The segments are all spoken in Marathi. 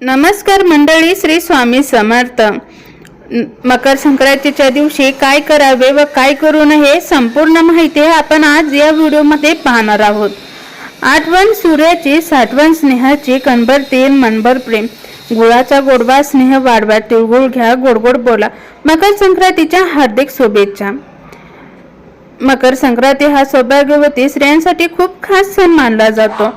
नमस्कार मंडळी श्री स्वामी समर्थ. मकर संक्रांतीच्या दिवशी काय करावे व काय करू नये संपूर्ण माहिती आपण आज या व्हिडिओमध्ये पाहणार आहोत. आठवण सूर्याची साठवण स्नेहाची कणभर तेल मनभर प्रेम. गुळाचा गोडवा स्नेह वाढवा तिळगुळ घ्या गोडगोड बोला. मकर संक्रांतीच्या हार्दिक शुभेच्छा. मकर संक्रांती हा सौभाग्यवती स्त्रियांसाठी खूप खास सण मानला जातो.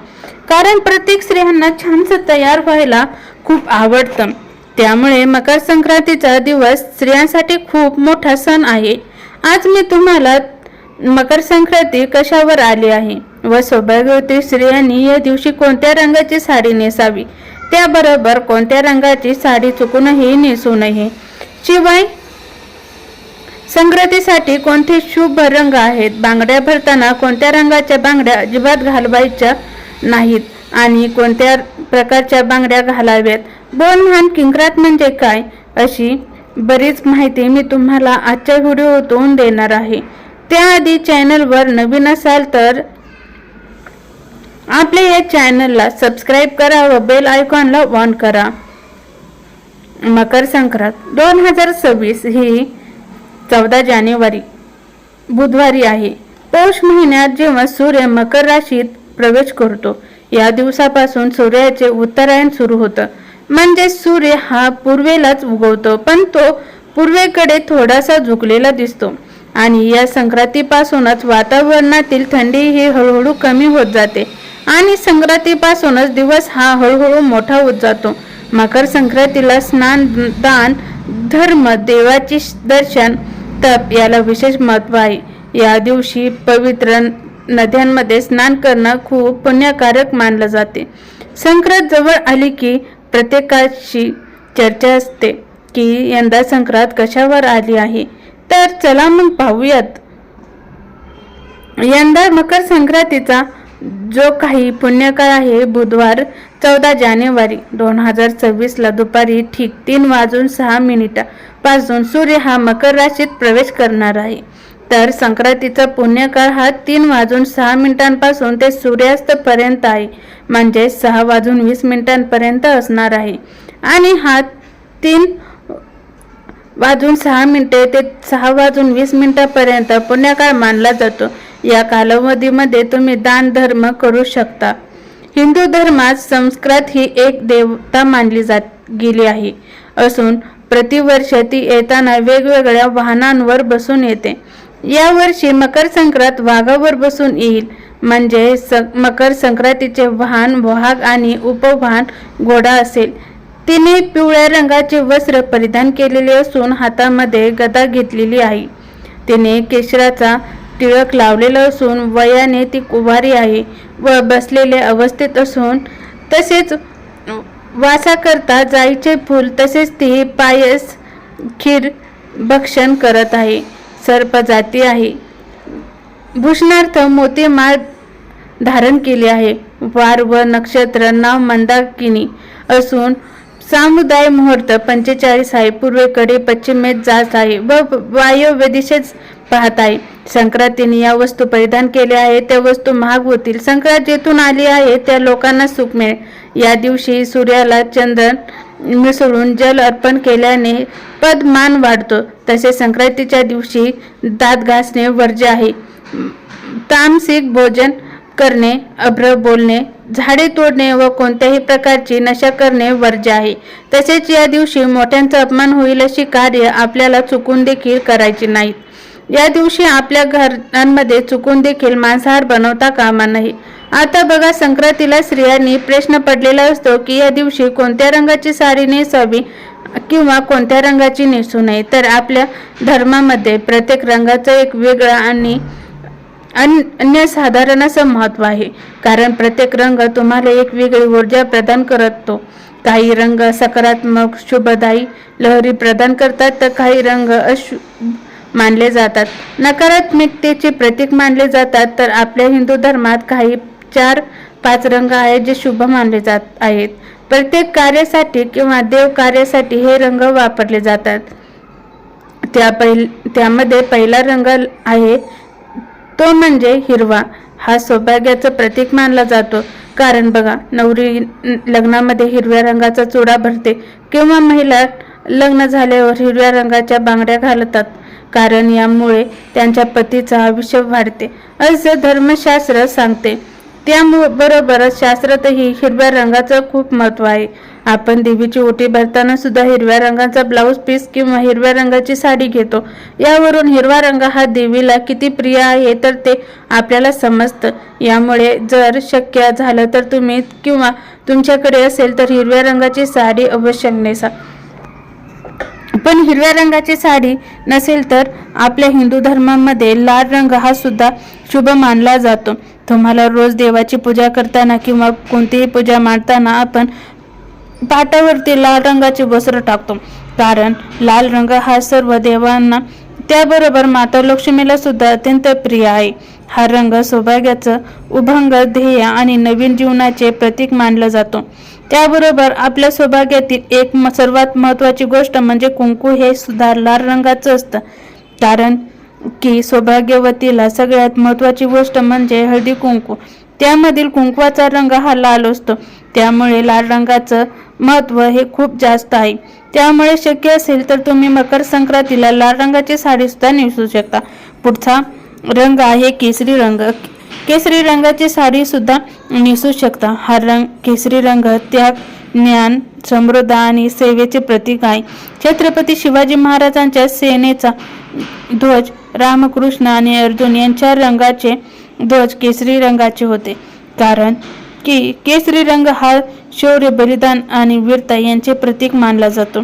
कारण प्रत्येक स्त्रियांना छानसं तयार व्हायला खूप आवडतं. त्यामुळे मकर संक्रांतीचा दिवस स्त्रियांसाठी खूप मोठा सण आहे. आज मी तुम्हाला मकर संक्रांती कशावर आली आहे व सौभाग्यवती स्त्रियांनी या दिवशी कोणत्या रंगाची साडी नेसावी? त्याबरोबर कोणत्या रंगाची साडी चुकूनही नेसू नये? शिवाय संक्रांतीसाठी कोणते शुभ रंग आहेत? बांगड्या भरताना कोणत्या रंगाच्या बांगड्या अजिबात घालवायच्या? नाहीत. आणि कोणत्या प्रकारच्या बांगड्या घालाव्यात? बोन महान किंक्रात म्हणजे काय? अशी बरीच माहिती मी तुम्हाला आजच्या व्हिडिओतून देणार आहे. त्याआधी चॅनलवर नवीन असाल तर आपल्या या चॅनलला सबस्क्राईब करा व बेल आयकॉनला ऑन करा. मकर संक्रांत दोन हजार सव्वीस ही चौदा जानेवारी बुधवारी आहे. पौष महिन्यात जेव्हा सूर्य मकर राशीत प्रवेश करतो. या दिवसापासून सूर्याचे उत्तरायण सुरू होतं. म्हणजे सूर्य हा पूर्वेलाच उगवतो पण तो पूर्वेकडे थोडासा झुकलेला दिसतो. आणि या संक्रांतीपासूनच वातावरणातील थंडी ही हळूहळू कमी होत जाते. आणि संक्रांतीपासूनच दिवस हा हळूहळू मोठा होत जातो. मकर संक्रांतीला स्नान दान धर्म देवाचे दर्शन तप याला विशेष महत्त्व आहे. या दिवशी पवित्र नद्यांमध्ये स्नान करणं खूप पुण्यकारक मानलं जाते. संक्रांत जवळ आली की प्रत्येकाशी चर्चा असते की यंदा संक्रांत कशावर आली आहे? तर चला मग पाहूयात. यंदा मकर संक्रांतीचा जो काही पुण्यकाळ आहे बुधवार चौदा जानेवारी दोन हजार सव्वीसला दुपारी ठीक तीन वाजून सहा मिनिटापासून सूर्य हा मकर राशीत प्रवेश करणार आहे. तर संक्रांतीचा पुण्यकाळ हा तीन वाजून सहा मिनिटांपासून ते सूर्यास्तपर्यंत आहे. म्हणजे सहा वाजून वीस मिनिटांपर्यंत असणार आहे. आणि हा तीन वाजून सहा मिनिटे ते सहा वाजून वीस मिनिटापर्यंत पुण्यकाळ मानला जातो. या कालावधीमध्ये तुम्ही दान धर्म करू शकता. हिंदू धर्मात संस्कृत ही एक देवता मानली जात गेली आहे. असून प्रतिवर्ष ती येताना वेगवेगळ्या वाहनांवर बसून येते. यावर्षी मकर संक्रांत वाघावर बसून येईल. म्हणजे स मकर संक्रांतीचे वाहन वाहक आणि उपवाहन घोडा असेल. तिने पिवळ्या रंगाचे वस्त्र परिधान केलेले असून हातामध्ये गदा घेतलेली आहे. तिने केशराचा टिळक लावलेला असून वयाने ती कुवारी आहे व बसलेले अवस्थेत असून तसेच वासाकरता जाईचे फूल तसेच ती पायस खीर भक्षण करत आहे. सर्प जाती आहे. भूषणार्थ मोती माळ धारण केली आहे. वार व नक्षत्र नाव मंदाकिनी असून सामुदाय मुहूर्त पंचेचाळीस आहे. पूर्वेकडे पश्चिमेत जात आहे व वायव्य दिशेच पाहत आहे. संक्रांतीने या वस्तू परिधान केल्या आहेत. त्या वस्तू महाग होतील. संक्रांत जेथून आली आहे त्या लोकांना सुख मिळेल. या दिवशी सूर्याला चंदन मिसळून जल अर्पण केल्याने पदमान वाढतो. तसे संक्रांतीच्या दिवशी दात घासणे वर्ज्य आहे. तामसिक भोजन करणे अभ्र बोलणे झाडे तोडणे व कोणत्याही प्रकारची नशा करणे वर्ज्य आहे. तसेच या दिवशी मोठ्यांचा अपमान होईल अशी कार्य आपल्याला चुकून देखील करायची नाहीत. या दिवशी आपल्या घरांमध्ये चुकून देखील मांसाहार बनवता कामा नाही आता बघा संक्रांतीला स्त्रियांनी प्रश्न पडलेला असतो की या दिवशी कोणत्या रंगाची साडी नेसावी किंवा कोणत्या रंगाची नेसू नये? तर आपल्या धर्मामध्ये प्रत्येक रंगाचं एक वेगळं आणि अन्यसाधारण असं महत्त्व आहे. कारण प्रत्येक रंग तुम्हाला एक वेगळी ऊर्जा प्रदान करतो. काही रंग सकारात्मक शुभदायी लहरी प्रदान करतात तर काही रंग अशु मानले जातात. नकारात्मकतेचे प्रतीक मानले जातात तर आपल्या हिंदू धर्मात काही चार पाच रंग आहेत जे शुभ मानले जात आहेत. प्रत्येक कार्यासाठी किंवा देव कार्यासाठी हे रंग वापरले जातात. त्या पहिल त्यामध्ये पहिला रंग आहे तो म्हणजे हिरवा. हा सौभाग्याचं प्रतीक मानला जातो. कारण बघा नवरी लग्नामध्ये हिरव्या रंगाचा चुडा भरते किंवा महिला लग्न झाल्यावर हिरव्या रंगाच्या बांगड्या घालतात. कारण यामुळे त्यांच्या पतीचं आयुष्य वाढते असं धर्मशास्त्र सांगते. त्याबरोबरच शास्त्रातही हिरव्या रंगाचं खूप महत्त्व आहे. आपण देवीची ओटी भरताना सुद्धा हिरव्या रंगाचा ब्लाऊज पीस किंवा हिरव्या रंगाची साडी घेतो. यावरून हिरवा रंग हा देवीला किती प्रिय आहे तर ते आपल्याला समजतं. यामुळे जर शक्य झालं तर तुम्ही किंवा तुमच्याकडे असेल तर हिरव्या रंगाची साडी अवश्य नेसा. पण हिरव्या रंगाची साडी नसेल तर आपल्या हिंदू धर्मामध्ये लाल रंग हा सुद्धा शुभ मानला जातो. तुम्हाला रोज देवाची पूजा करताना किंवा कोणतीही पूजा मांडताना आपण पाटावरती लाल रंगाचे वस्त्र टाकतो. कारण लाल रंग हा सर्व देवांना त्याबरोबर माता लक्ष्मीला सुद्धा अत्यंत प्रिय आहे. हा रंग सौभाग्याचं उभंग ध्येय आणि नवीन जीवनाचे प्रतीक मानला जातो. त्याबरोबर आपल्या सौभाग्यातील एक सर्वात महत्वाची गोष्ट म्हणजे कुंकू हे सुद्धा लाल रंगाचं असतं. कारण की सौभाग्यवतीला सगळ्यात महत्वाची गोष्ट म्हणजे हळदी कुंकू. त्यामधील कुंकवाचा रंग हा लाल असतो. त्यामुळे लाल रंगाचं महत्त्व हे खूप जास्त आहे. त्यामुळे शक्य असेल तर तुम्ही मकर संक्रांतीला लाल रंगाची साडी सुद्धा नेसू शकता. पुढचा रंग आहे केसरी रंग. केसरी रंगाची साडी सुद्धा नेसू शकता. हा रंग केसरी रंग त्याग ज्ञान समृद्ध आणि सेवेचे प्रतीक आहे. छत्रपती शिवाजी महाराजांच्या सेनेचा ध्वज रामकृष्ण आणि अर्जुन यांच्या रंगाचे ध्वज केसरी रंगाचे होते. कारण की केसरी रंग हा शौर्य बलिदान आणि वीरता यांचे प्रतीक मानला जातो.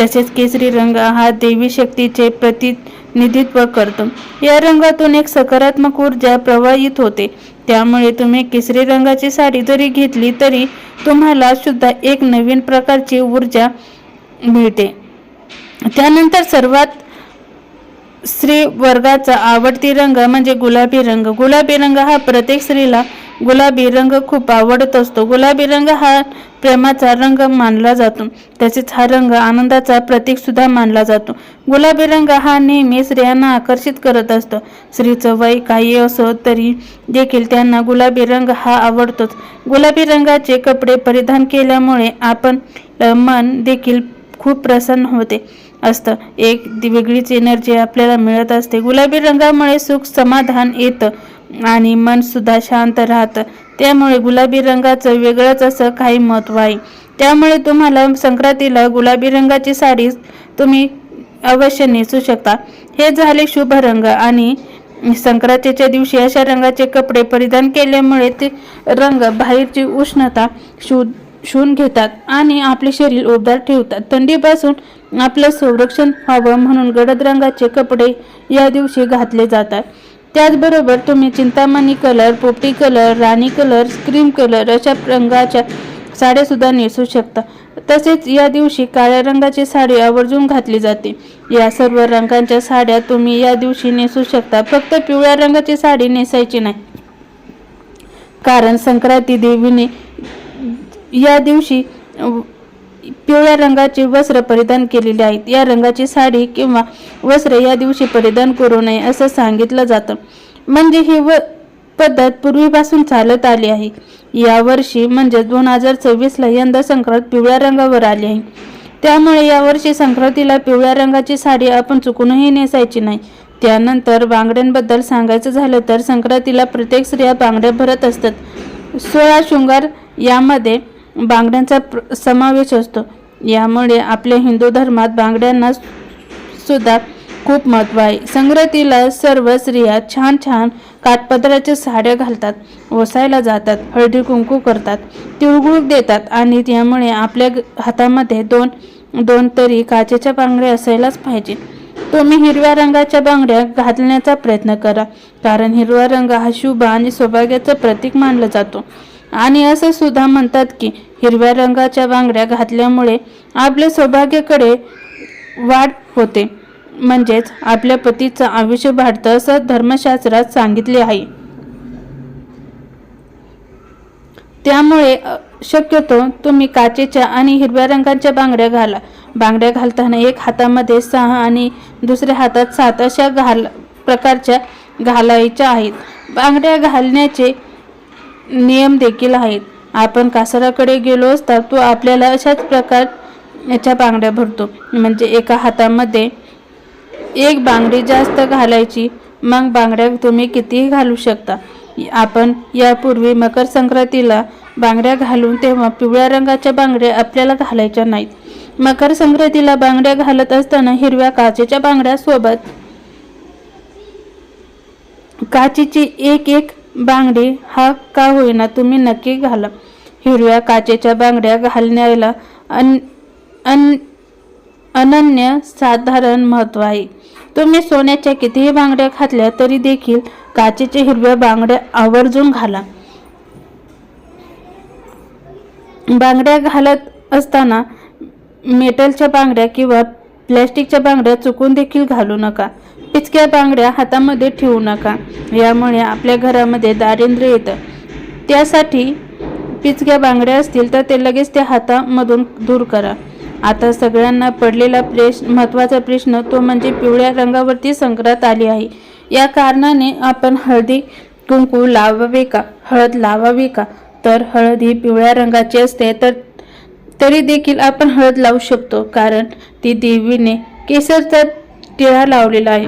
तसेच केसरी रंग हा देवी शक्तीचे प्रतिनिधित्व करतो. या रंगातून एक सकारात्मक ऊर्जा प्रवाहित होते. त्यामुळे तुम्ही केसरी रंगाची साडी जरी घेतली तरी तुम्हाला सुद्धा एक नवीन प्रकारची ऊर्जा मिळते. त्यानंतर सर्वात स्त्री वर्गाचा आवडती रंग म्हणजे गुलाबी रंग. गुलाबी रंग हा प्रत्येक स्त्रीला गुलाबी रंग खूप आवडत असतो. गुलाबी रंग हा प्रेमाचा रंग मानला जातो. तसेच हा रंग आनंदाचा प्रतीक सुद्धा मानला जातो. गुलाबी रंग हा नेहमी स्त्रियांना आकर्षित करत असतो. स्त्रीचं वय काही असो तरी देखील त्यांना गुलाबी रंग हा आवडतोच. गुलाबी रंगाचे कपडे परिधान केल्यामुळे आपण मन देखील खूप प्रसन्न होते. असतं. एक वेगळीच एनर्जी आपल्याला मिळत असते. गुलाबी रंगामुळे सुख समाधान येतं आणि मनसुद्धा शांत राहतं. त्यामुळे गुलाबी रंगाचं वेगळंच असं काही महत्त्व आहे. त्यामुळे तुम्हाला संक्रांतीला गुलाबी रंगाची साडी तुम्ही अवश्य नेसू शकता. हे झाले शुभ रंग आणि संक्रांतीच्या दिवशी अशा रंगाचे कपडे परिधान केल्यामुळे ते रंग बाहेरची उष्णता शोध शून घेतात आणि आपले शरीर उबदार ठेवतात. थंडीपासून आपलं संरक्षण व्हावं म्हणून गडद रंगाचे कपडे या दिवशी घातले जातात. त्याचबरोबर तुम्ही चिंतामणी कलर पोपटी कलर राणी कलर क्रीम कलर अशा रंगाच्या साड्या सुद्धा नेसू शकता. तसेच या दिवशी काळ्या रंगाची साडी आवर्जून घातली जाते. या सर्व रंगांच्या साड्या तुम्ही या दिवशी नेसू शकता. फक्त पिवळ्या रंगाची साडी नेसायची नाही. कारण संक्रांती देवीने या दिवशी पिवळ्या रंगाचे वस्त्र परिधान केलेले आहेत. या रंगाची साडी किंवा वस्त्र या दिवशी परिधान करू नये असं सांगितलं जातं. म्हणजे ही व पद्धत पूर्वीपासून चालत आली आहे. यावर्षी म्हणजे दोन हजार सव्वीसला यंदा संक्रांत पिवळ्या रंगावर आली आहे. त्यामुळे यावर्षी संक्रांतीला पिवळ्या रंगाची साडी आपण चुकूनही नेसायची नाही. त्यानंतर बांगड्यांबद्दल सांगायचं झालं तर संक्रांतीला प्रत्येक स्त्रिया बांगड्या भरत असतात. सोळा शृंगार यामध्ये बांगड्यांचा प्र- समावेश असतो. यामुळे आपल्या हिंदू धर्मात बांगड्यांना सुद्धा खूप महत्त्व आहे. संक्रांतीला सर्व स्त्रिया छान छान काठपदराच्या साड्या घालतात ओसायला जातात हळदी कुंकू करतात तिळगुळ देतात आणि त्यामुळे आपल्या हातामध्ये दोन दोन तरी काचेच्या बांगड्या असायलाच पाहिजे. तुम्ही हिरव्या रंगाच्या बांगड्या घालण्याचा प्रयत्न करा कारण हिरवा रंग हा शुभ आणि सौभाग्याचं प्रतीक मानला जातो. आणि असं सुद्धा म्हणतात की हिरव्या रंगाच्या बांगड्या घातल्यामुळे आपल्या सौभाग्याकडे वाढ होते. म्हणजेच आपल्या पतीचं आयुष्य वाढतं असं धर्मशास्त्रात सांगितले आहे. त्यामुळे शक्यतो तुम्ही काचेच्या आणि हिरव्या रंगाच्या बांगड्या घाला. बांगड्या घालताना एक हातामध्ये सहा आणि दुसऱ्या हातात सात अशा घाल प्रकारच्या घालायच्या आहेत. बांगड्या घालण्याचे नियम देखील आहेत. आपण कासराकडे गेलो असता तो आपल्याला अशाच प्रकार याच्या बांगड्या भरतो. म्हणजे एका हातामध्ये एक बांगडी जास्त घालायची मग बांगड्या तुम्ही कितीही घालू शकता. आपण यापूर्वी मकर संक्रांतीला बांगड्या घालून तेव्हा पिवळ्या रंगाच्या बांगड्या आपल्याला घालायच्या नाहीत. मकर संक्रांतीला बांगड्या घालत असताना हिरव्या काचेच्या बांगड्यासोबत काचेची एक एक बांगडी हा का होईना तुम्ही नक्की घाला. हिरव्या काचेच्या बांगड्या घालण्याला अन अन अनन्य साधारण महत्त्व आहे. तुम्ही सोन्याच्या कितीही बांगड्या घातल्या तरी देखील काचेच्या हिरव्या बांगड्या आवर्जून घाला. बांगड्या घालत असताना मेटलच्या बांगड्या किंवा प्लॅस्टिकच्या बांगड्या चुकून देखील घालू नका. पिचक्या बांगड्या हातामध्ये ठेवू नका. यामुळे आपल्या घरामध्ये दारिद्र्य येतं. त्यासाठी पिचक्या बांगड्या असतील तर ते लगेच त्या हातामधून दूर करा. आता सगळ्यांना पडलेला प्रश्न महत्त्वाचा प्रश्न तो म्हणजे पिवळ्या रंगावरती संक्रांत आली आहे. या कारणाने आपण हळदी कुंकू लावावे का? हळद लावावी का? तर हळद ही पिवळ्या रंगाची असते तर तरी देखील आपण हळद लावू शकतो कारण ती देवीने केसरचा टिळा लावलेला आहे.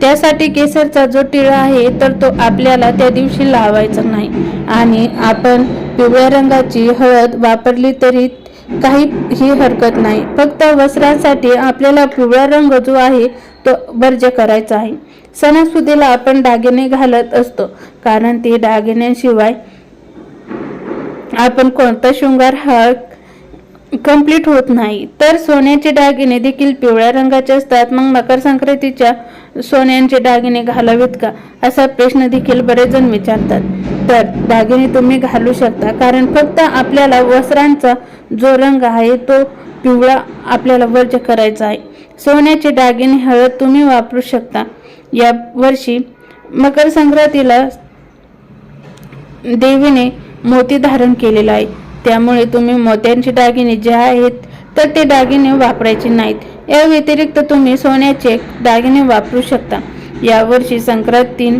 त्यासाठी केसरचा जो टिळा आहे तर तो आपल्याला त्या दिवशी लावायचा नाही. आणि आपण पिवळ्या रंगाची हळद वापरली तरी काही ही हरकत नाही. फक्त वस्त्रांसाठी आपल्याला पिवळा रंग जो आहे तो वर्ज करायचा आहे. सणासुदीला आपण दागिने घालत असतो कारण ते दागिन्यांशिवाय आपण कोणता शृंगार हा कंप्लीट होत नाही. तर सोन्याचे दागिने देखील पिवळ्या रंगाचे असतात. मग मकर संक्रांतीच्या सोन्यांचे दागिने घालावेत का? असा प्रश्न देखील बरेच जण विचारतात. तर दागिने तुम्ही घालू शकता. कारण फक्त आपल्याला वस्त्रांचा जो रंग आहे तो पिवळा आपल्याला वर्ज करायचा आहे. सोन्याचे दागिने हळद तुम्ही वापरू शकता. या वर्षी मकर संक्रांतीला देवीने मोती धारण केलेला आहे. त्यामुळे तुम्ही मोत्यांचे दागिने जे आहेत तर ते दागिने वापरायचे नाहीत. या व्यतिरिक्त तुम्ही सोन्याचे दागिने वापरू शकता. यावर्षी संक्रांती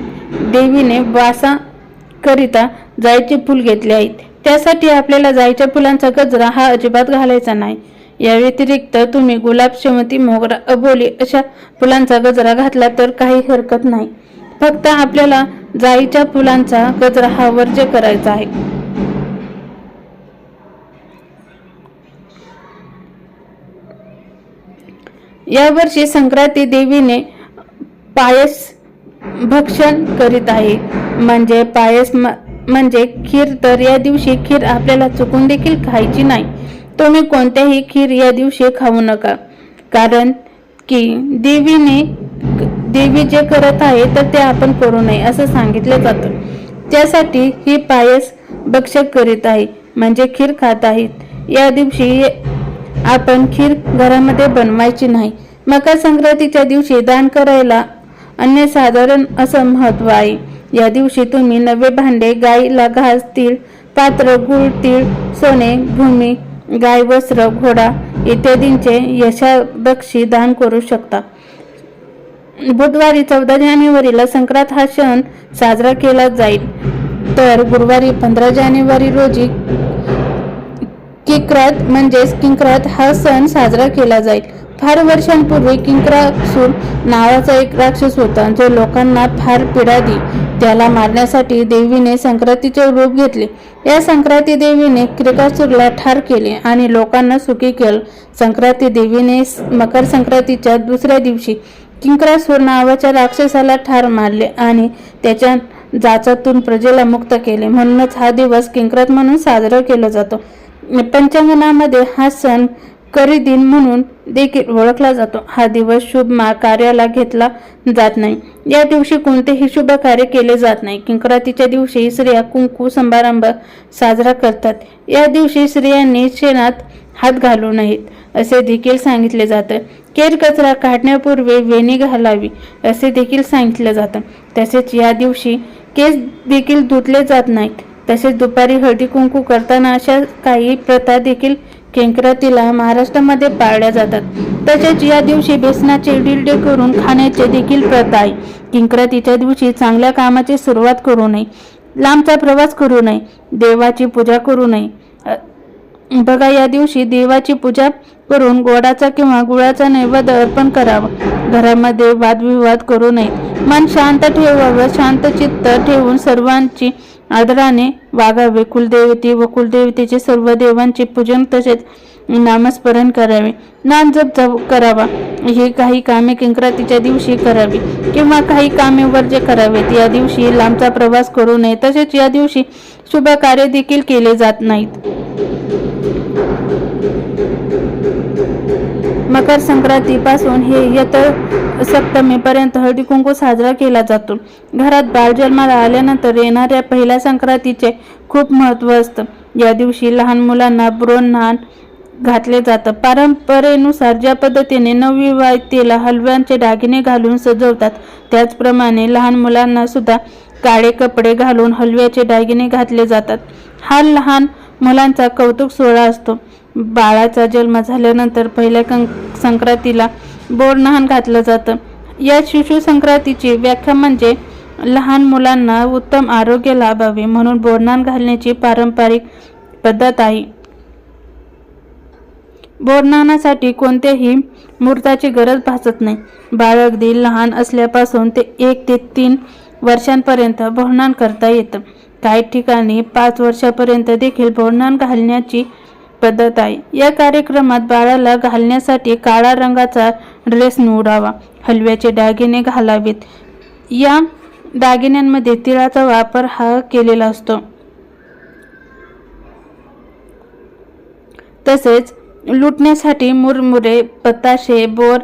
देवीने वासाकरिता जायचे फूल घेतले आहेत. त्यासाठी आपल्याला जायच्या फुलांचा गजरा हा अजिबात घालायचा नाही. या व्यतिरिक्त तुम्ही गुलाब शेवंती मोगरा अबोली अशा फुलांचा गजरा घातला तर काही हरकत नाही. फक्त आपल्याला जाईच्या फुलांचा गजरा हा वर्ज्य करायचा आहे. यावर्षी संक्रांती देवीने पायस भक्षण करीत आहे. म्हणजे पायस म- म्हणजे खीर तर या दिवशी खीर आपल्याला चुकून देखील खायची नाही. तुम्ही कोणत्याही खीर या दिवशी खाऊ नका. कारण की देवीने देवी जे करत आहे तर ते आपण करू नये असं सांगितलं जातं. त्यासाठी ही पायस भक्षक करीत आहे. म्हणजे खीर खात आहेत या दिवशी आपण खीर घरामध्ये बनवायची नाही. मकर संक्रांतीच्या दिवशी दान करायला अन्यसाधारण असं महत्त्व आहे. या दिवशी तुम्ही नवे भांडे गाईला घास तीळ पात्र गुळ तीळ सोने भूमी गाय वस्त्र घोडा इत्यादींचे यशादक्षी दान करू शकता. बुधवारी चौदा जानेवारीला संक्रांत हा सण साजरा केला जाईल. तर गुरुवारी पंधरा जानेवारी रोजी किंक्रत म्हणजेच किंक्रत हा सण साजरा केला जाईल. फार वर्षांपूर्वी किंक्रासूर नावाचा एक राक्षस होता जो लोकांना फार पीडा दी त्याला मारण्यासाठी देवीने संक्रांतीचे रूप घेतले. या संक्रांती देवीने क्रिकासूरला ठार केले आणि लोकांना सुखी केलं. संक्रांती देवीने मकर संक्रांतीच्या दुसऱ्या दिवशी किंक्रासूर नावाच्या राक्षसाला ठार मारले आणि त्याच्या जाचातून प्रजेला मुक्त केले. म्हणूनच हा दिवस किंक्रात म्हणून साजरा केला जातो. पंचांगणामध्ये हा सण करी दिन म्हणून देखील ओळखला जातो. हा दिवस शुभ मा कार्याला घेतला जात नाही. या दिवशी कोणतेही शुभ कार्य केले जात नाही. किंकरातीच्या दिवशी स्त्रिया कुंकू समारंभ साजरा करतात. या दिवशी स्त्रियांनी शेणात हात घालू नयेत असे देखील सांगितले जातं. केर कचरा काढण्यापूर्वी वेणी घालावी असे देखील सांगितलं जातं. तसेच या दिवशी केस देखील धुतले जात नाहीत. तसेच दुपारी हळदी कुंकू करताना अशा काही प्रथा देखील केंकरातीला महाराष्ट्रामध्ये पाळल्या जातात. तसेच या दिवशी बेसनाचे डिलडे करून खाण्याचे देखील प्रथा आहे. किंकरातीच्या दिवशी चांगल्या कामाची सुरुवात करू नये. लांबचा प्रवास करू नये. देवाची पूजा करू नये. बघा या दिवशी देवाची पूजा करून गोडाचा किंवा गुळाचा नैवेद्य अर्पण करावा. घरामध्ये वादविवाद करू नये. मन शांत ठेवावं. शांत चित्त ठेवून सर्वांची आदराने वागावे. कुलदेवते व कुलदेवतेचे सर्व देवांचे पूजन तसेच नामस्मरण करावे. नाम जप करावा. हे काही कामे किंक्रातीच्या दिवशी करावी किंवा काही कामे वर्ज्य करावेत. या दिवशी लांबचा प्रवास करू नये. तसेच या दिवशी शुभ कार्य देखील केले जात नाहीत. मकर संक्रांतीपासून हे यत सप्तमीपर्यंत हळदी कुंकू साजरा केला जातो. घरात बाळ जन्माला आल्यानंतर येणाऱ्या पहिल्या संक्रांतीचे खूप महत्त्व असतं. या दिवशी लहान मुलांना ब्रोन नान घातले जातं. परंपरेनुसार ज्या पद्धतीने नवविवाहितेला हलव्यांचे दागिने घालून सजवतात त्याचप्रमाणे लहान मुलांना सुद्धा काळे कपडे घालून हलव्याचे दागिने घातले जातात. हा लहान मुलांचा कौतुक सोहळा असतो. बाळाचा जन्म झाल्यानंतर पहिल्या कं संक्रांतीला बोरनहाण घातलं जातं. या शिशु संक्रांतीची व्याख्या म्हणजे लहान मुलांना उत्तम आरोग्य लाभावे म्हणून बोरनान घालण्याची पारंपरिक पद्धत आहे. बोरनानासाठी कोणत्याही मूर्ताची गरज भासत नाही. बाळ अगदी लहान असल्यापासून ते एक ते तीन वर्षांपर्यंत बोरनान करता येतं. काही ठिकाणी पाच वर्षापर्यंत देखील बोरनान घालण्याची पद्धत आहे. या कार्यक्रमात बाळाला घालण्यासाठी काळा रंगाचा ड्रेस निवडावा हलव्याचे दागिने घालावेत. या दागिन्यांमध्ये तिळाचा वापर हा केलेला असतो. तसेच लुटण्यासाठी मुरमुरे पताशे बोर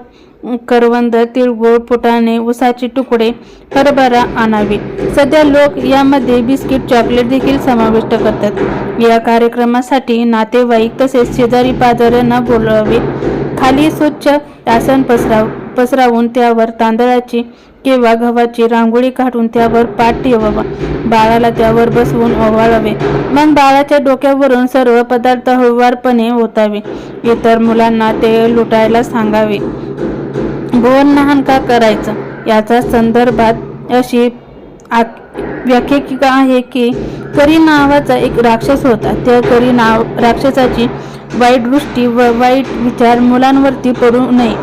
करवंद तिळगुळ फुटाणे उसाचे तुकडे हरभरा आणावे. सध्या लोक यामध्ये बिस्किट चॉकलेट देखील समाविष्ट करतात. या कार्यक्रमासाठी नातेवाईक तसेच शेजारी पाजाऱ्यांना बोलवावे खाली स्वच्छ आसन पसराव पसरावून त्यावर तांदळाची किंवा गव्हाची रांगोळी काढून त्यावर पाठ ठेवावा. बाळाला त्यावर बसवून ओवाळावे. मग बाळाच्या डोक्यावरून सर्व पदार्थ हळुवारपणे ओतावे. इतर मुलांना ते लुटायला सांगावे. भुवन नहान का करायचं? याचा संदर्भात अशी आक- व्याख्यायिका आहे की करी नावाचा एक राक्षस होता. त्या करी नाव राक्षसाची वाईट दृष्टी व वाईट विचार मुलांवरती पडू नये.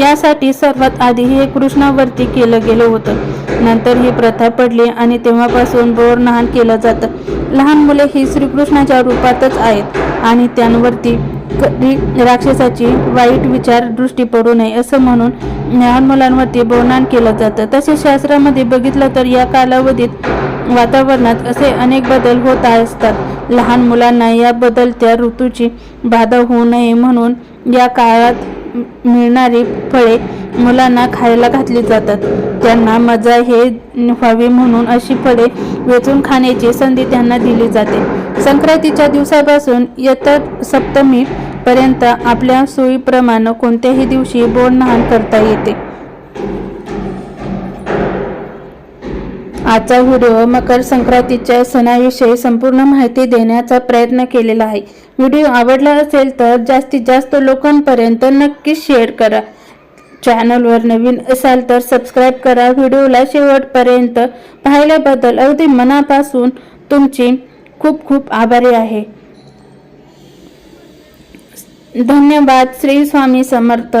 यासाठी सर्वात आधी हे कृष्णावरती केलं गेलं होतं. नंतर ही प्रथा पडली आणि तेव्हापासून बोर नहान केलं जातं. लहान मुले ही श्रीकृष्णाच्या रूपातच आहेत आणि त्यांवरती कधी राक्षसाची वाईट विचार दृष्टी पडू नये असं म्हणून लहान मुलांवरती बोरनान केलं जातं. तसेच शास्त्रामध्ये बघितलं तर या कालावधीत वातावरणात असे अनेक बदल होत असतात. लहान मुलांना या बदलत्या ऋतूची बाधा होऊ नये म्हणून या काळात मिळणारी फळे मुलांना खायला घातली जातात. त्यांना मजा हे व्हावी म्हणून अशी फळे वेचून खाण्याची संधी त्यांना दिली जाते. संक्रांतीच्या दिवसापासून येतात सप्तमी पर्यंत आपल्या सोयीप्रमाणे कोणत्याही दिवशी बोर नहाण करता येते. आजचा व्हिडिओ मकर संक्रांतीच्या सणाविषयी संपूर्ण माहिती देण्याचा प्रयत्न केलेला आहे. व्हिडिओ आवडला असेल तर जास्तीत जास्त लोकांपर्यंत नक्कीच शेअर करा. चॅनलवर नवीन असाल तर सबस्क्राईब करा. व्हिडिओला शेवटपर्यंत पाहिल्याबद्दल अगदी मनापासून तुमची खूप खूप आभारी आहे. धन्यवाद. श्री स्वामी समर्थ.